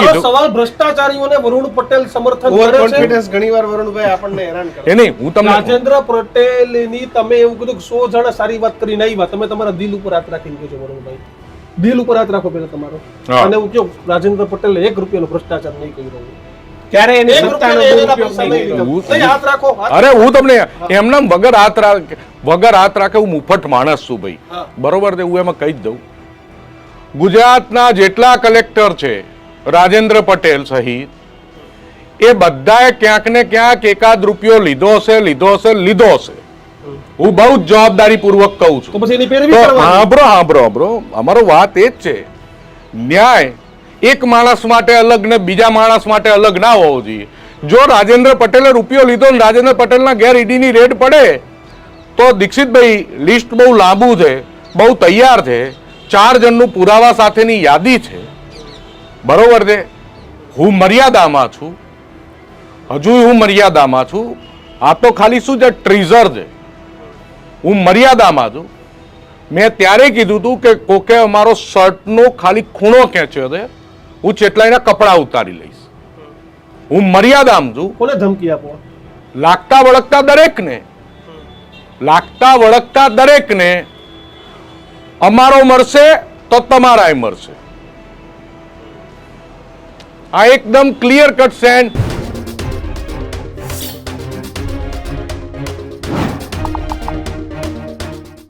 કીધું. સવાલ ભ્રષ્ટાચારીઓને વરુણ પટેલ સમર્થન કરે છે? કોન્ફિડન્સ ઘણીવાર વરુણભાઈ આપણને હેરાન કરે એ નહીં હું તમને રાજેન્દ્ર પટેલની તમે એવું કીધું કે 100 જણા સારી વાત કરી નહીં વાત. તમે તમારા દિલ ઉપર હાથ રાખીને કહો છો વરુણભાઈ. દિલ ઉપર હાથ રાખો પેલા તમારો. અને હું કહું રાજેન્દ્ર પટેલ એક રૂપિયાનો ભ્રષ્ટાચાર નહીં કરી અરે હું તમને એમના વગર હાથ રાખ વગર હાથ રાખે હું મુફત માણસ છું ભાઈ. બરોબર છે હું એમાં કહી જ દઉં. ગુજરાતના જેટલા કલેક્ટર છે રાજેન્દ્ર પટેલ સહિત. એ બધાએ ક્યાંક ને ક્યાંક એકાદ રૂપિયો લીધો હશે લીધો હશે લીધો હશે. હું બહુ જ જવાબદારી પૂર્વક કહું છું. હાંભળો હાંભળો હાંભળો. અમારો વાત એ જ છે. ન્યાય એક માણસ માટે અલગ ને બીજા માણસ માટે અલગ ના હોવો જોઈએ. જો રાજેન્દ્ર પટેલે રૂપિયો લીધો ને રાજેન્દ્ર પટેલના ઘેર ઈડીની રેડ પડે તો દીક્ષિતભાઈ લિસ્ટ બહુ લાંબુ છે બહુ તૈયાર છે ચાર જણનું પુરાવા સાથેની યાદી છે. બરોબર છે? હું મર્યાદામાં છું. હજુ હું મર્યાદામાં છું. આ તો ખાલી શું છે? ટ્રીઝર છે. હું મર્યાદામાં છું. મેં ત્યારે કીધું હતું કે કોકે અમારો શર્ટનો ખાલી ખૂણો ખેંચ્યો છે. હું ચેટલાઈના કપડાં ઉતારી લઈશ. હું મર્યાદામાં છું. કોને ધમકી આપો? લાગતા વળગતા દરેકને. લાગતા વળગતા દરેકને. અમારો મળશે તો તમારાય મળશે આ એકદમ ક્લિયર કટ સેન્ડ